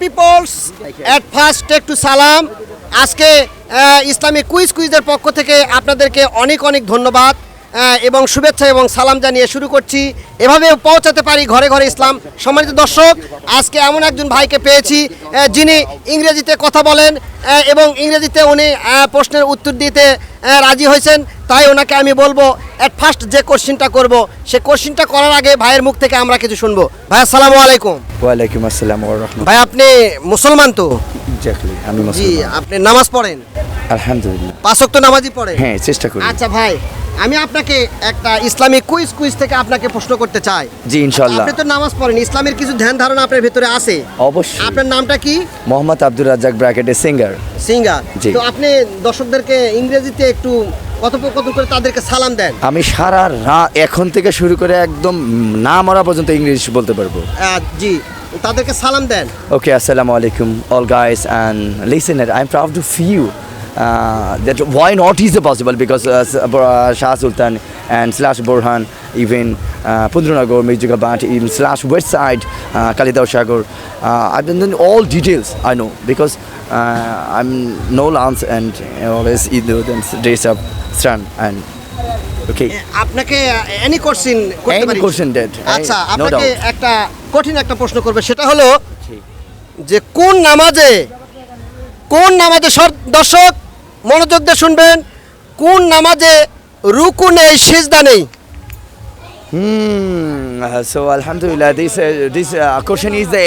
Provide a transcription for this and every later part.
Peoples at first take to সালাম আজকে Islamic quiz কুইজের পক্ষ থেকে আপনাদেরকে অনেক অনেক ধন্যবাদ এবং শুভেচ্ছা এবং সালাম জানিয়ে শুরু করছি। এভাবে পৌঁছাতে পারি ঘরে ঘরে ইসলাম। সম্মানিত দর্শক আজকে এমন একজন ভাইকে পেয়েছি যিনি ইংরেজিতে কথা বলেন এবং ইংরেজিতে উনি প্রশ্নের উত্তর দিতে রাজি হয়েছেন। তাই ওনাকে আমি বলব অ্যাট ফার্স্ট যে কোশ্চিনটা করব সে কোশ্চিনটা করার আগে ভাইয়ের মুখ থেকে আমরা কিছু শুনব। ভাই আসসালামু আলাইকুম। ওয়ালাইকুম আসসালাম ভাই আপনি মুসলমান তো? আমি জি আপনি নামাজ পড়েন? আলহামদুলিল্লাহ। পাঁচক তো নামাজই পড়েন হ্যাঁ চেষ্টা করি। আচ্ছা ভাই আমি আপনাকে একটা ইসলামিক কুইজ কুইজ থেকে আপনাকে প্রশ্ন করতে চাই। জি ইনশাআল্লাহ। আপনি তো নামাজ পড়েন ইসলামের কিছু ধ্যান ধারণা আপনার ভিতরে আছে? অবশ্যই। আপনার নামটা কি? মোহাম্মদ আব্দুর রাজ্জাক ব্র্যাকেটে সিঙ্গার সিঙ্গার জি। তো আপনি দর্শকদেরকে ইংরেজিতে একটু কথোপকথন করে তাদেরকে সালাম দেন। আমি সারা রাত এখন থেকে শুরু করে একদম না মরা পর্যন্ত ইংলিশ বলতে পারব। জি তাদেরকে সালাম দেন। Okay, assalamu alaikum, all guys and listener. I'm proud to feel uh, that why not is it possible because uh, uh, Shah Sultan and slash Borhan, even uh, Pundrunagar, Mirzugabad, even slash West Side, uh, Kalidao Shagor. Uh, I've done all details I know because uh, I'm no lance and always either than dress up strand and okay. আপনাকে any question করতে Any পারি question that, I- আচ্ছা আপনাকে. একটা কঠিন একটা প্রশ্ন করবে সেটা হলো যে কোন নামাজে কোন নামাজে সর- দর্শক মনোযোগ দিয়ে শুনবেন কোন নামাজে রুকু নেই সিজদা নেই Hmm. So Alhamdulillah, this uh, this uh, question is the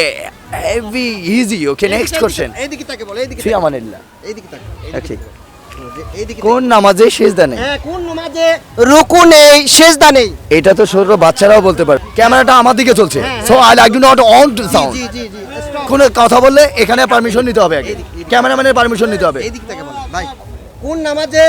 heavy easy. Okay, next question. এইদিকে তাকে বলো এইদিকে ফি তাকে। আমানিল্লাহ এইদিকে তাকে Okay. এইদিকে কোন নামাজে সেজদা নেই হ্যাঁ কোন নামাজে রুকু নেই সিজদা নেই এটা তো ছোট বাচ্চারাও বলতে পারে ক্যামেরাটা আমার দিকে চলছে so I like not on to sound জি জি জি কোনো কথা বললে এখানে পারমিশন নিতে হবে আগে। ক্যামেরাম্যানের পারমিশন নিতে হবে এইদিক থেকে বলো ভাই কোন নামাজে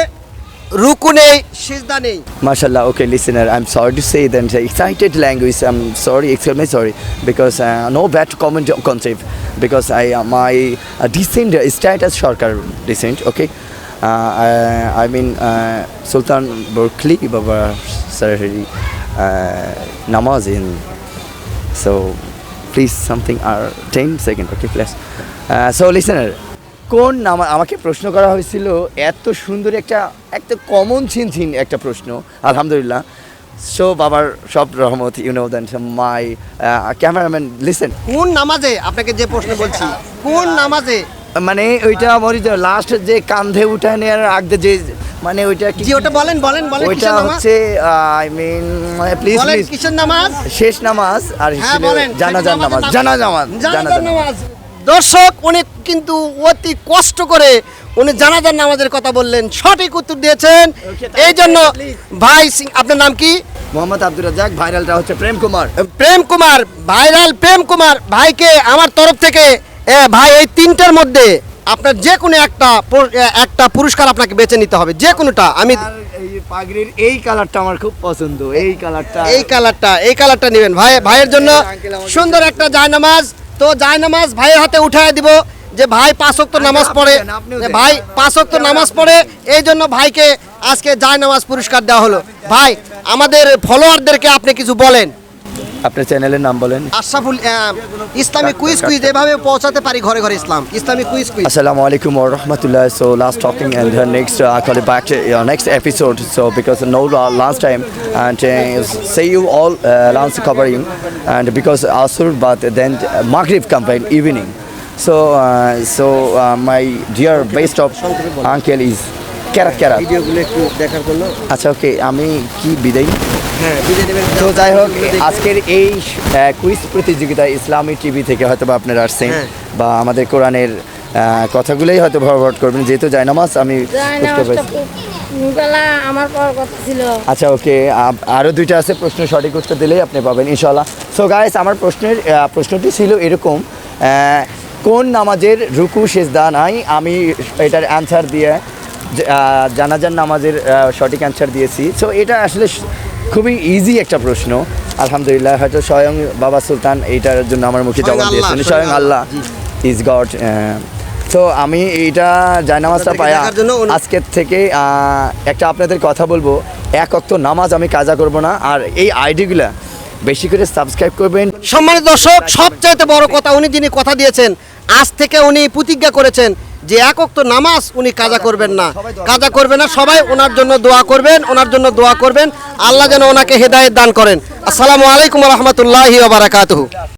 রুকু নেই সিজদা নেই Mashallah, okay, listener, I'm sorry to say that uh, excited language. I'm sorry, excuse me, sorry, because uh, no bad comment concept. Because I uh, my uh, descent uh, status Sharkar descent. Okay, uh, I, I mean uh, Sultan Berkeley Baba Sarahari uh, namaz in. So please something are 10 second. Okay, please. So listener. কোন নামা আমাকে প্রশ্ন করা হয়েছিল এত সুন্দর একটা একটা কমন ছিন ছিন একটা প্রশ্ন আলহামদুলিল্লাহ। সো বাবার সব রহমত you know then my cameraman listen কোন নামাজে আপনাকে যে প্রশ্ন বলছি কোন নামাজে? মানে ওইটা আমার লাস্ট যে কান্ধে উঠায় নেওয়ার আগে যে মানে ওইটা কি ওটা বলেন বলেন বলেন ওইটা হচ্ছে আই মিন প্লিজ বলেন প্লিজ কিসের নামাজ? শেষ নামাজ আর হ্যাঁ বলেন জানাজার নামাজ। জানাজা নামাজ। জানাজার নামাজ। দর্শক উনি কিন্তু অতি কষ্ট করে উনি জানাজার নামাজের কথা বললেন। সঠিক উত্তর দিয়েছেন। এই জন্য ভাই সিং আপনার নাম কি? মোহাম্মদ আব্দুর রাজাক ভাইরালটা হচ্ছে প্রেম কুমার। প্রেম কুমার ভাইরাল প্রেম কুমার। ভাইকে আমার তরফ থেকে ভাই এই তিনটার মধ্যে আপনার যে কোনো একটা একটা পুরস্কার আপনাকে বেছে নিতে হবে যে কোনোটা। আমি এই পাগড়ির এই কালারটা আমার খুব পছন্দ এই কালারটা। এই কালারটা এই কালারটা নেবেন। ভাই ভাইয়ের জন্য সুন্দর একটা জায়নামাজ। তো জায়নামাজ ভাইয়ের হাতে উঠায় দিব যে ভাই পাঁচ ওয়াক্ত নামাজ পড়ে যে ভাই পাঁচ ওয়াক্ত নামাজ পড়ে এই জন্য ভাইকে আজকে জায়নামাজ পুরস্কার দেওয়া হলো। ভাই আমাদের ফলোয়ারদেরকে আপনি কিছু বলেন। আপনার চ্যানেলের নাম বলেন আশরাফুল আহ, কুইজ কুইজ এভাবে পৌঁছাতে পারি ঘরে ঘরে ইসলাম Islamic quiz quiz last talking and the next uh, I call it back to uh, next episode. So because no uh, last time and uh, say you all uh, last covering and because Asur but then uh, Maghrib campaign evening. So uh, so uh, my dear best of uncle is. ভিডিওগুলো একটু দেখার জন্য আচ্ছা ওকে আমি কি বিদায় হ্যাঁ তো যাই হোক আজকের এই কুইজ প্রতিযোগিতা ইসলামী টিভি থেকে হয়তো বা আপনারা আসছেন হ্যাঁ। বা আমাদের কোরআনের কথাগুলোই হয়তো ফরওয়ার্ড করবেন। যেহেতু জায়নামাজ আমি বুঝতে পারছি আমার কথা ছিল। আচ্ছা ওকে আরও দুইটা আছে প্রশ্ন সঠিক উত্তর দিলেই আপনি পাবেন ইনশাল্লাহ সো গাইস আমার প্রশ্নের প্রশ্নটি ছিল এরকম কোন নামাজের রুকু সেজদা নাই? আমি এটার অ্যান্সার দিয়ে জানাজার নামাজের সঠিক অ্যান্সার দিয়েছি। সো এটা আসলে খুবই ইজি একটা প্রশ্ন। আলহামদুলিল্লাহ হয়তো স্বয়ং বাবা সুলতান এইটার জন্য আমার মুখে জবাব দিয়েছেন। স্বয়ং আল্লাহ ইজ গড তো আমি এইটা জায়নামাজটা অনু- আজকের থেকে আহ, একটা আপনাদের কথা বলব। এক অক্ত নামাজ আমি কাজা করব না আর এই আইডিগুলা বেশি করে সাবস্ক্রাইব করবেন। সম্মানিত দর্শক সবচাইতে বড় কথা উনি যিনি কথা দিয়েছেন আজ থেকে উনি প্রতিজ্ঞা করেছেন যে একক তো নামাজ উনি কাজা করবেন না। কাজা করবেন না সবাই ওনার জন্য দোয়া করবেন ওনার জন্য দোয়া করবেন। আল্লাহ যেন ওনাকে হেদায়ত দান করেন। আসসালামু আলাইকুম রহমতুল্লাহি বারাকাতুহু।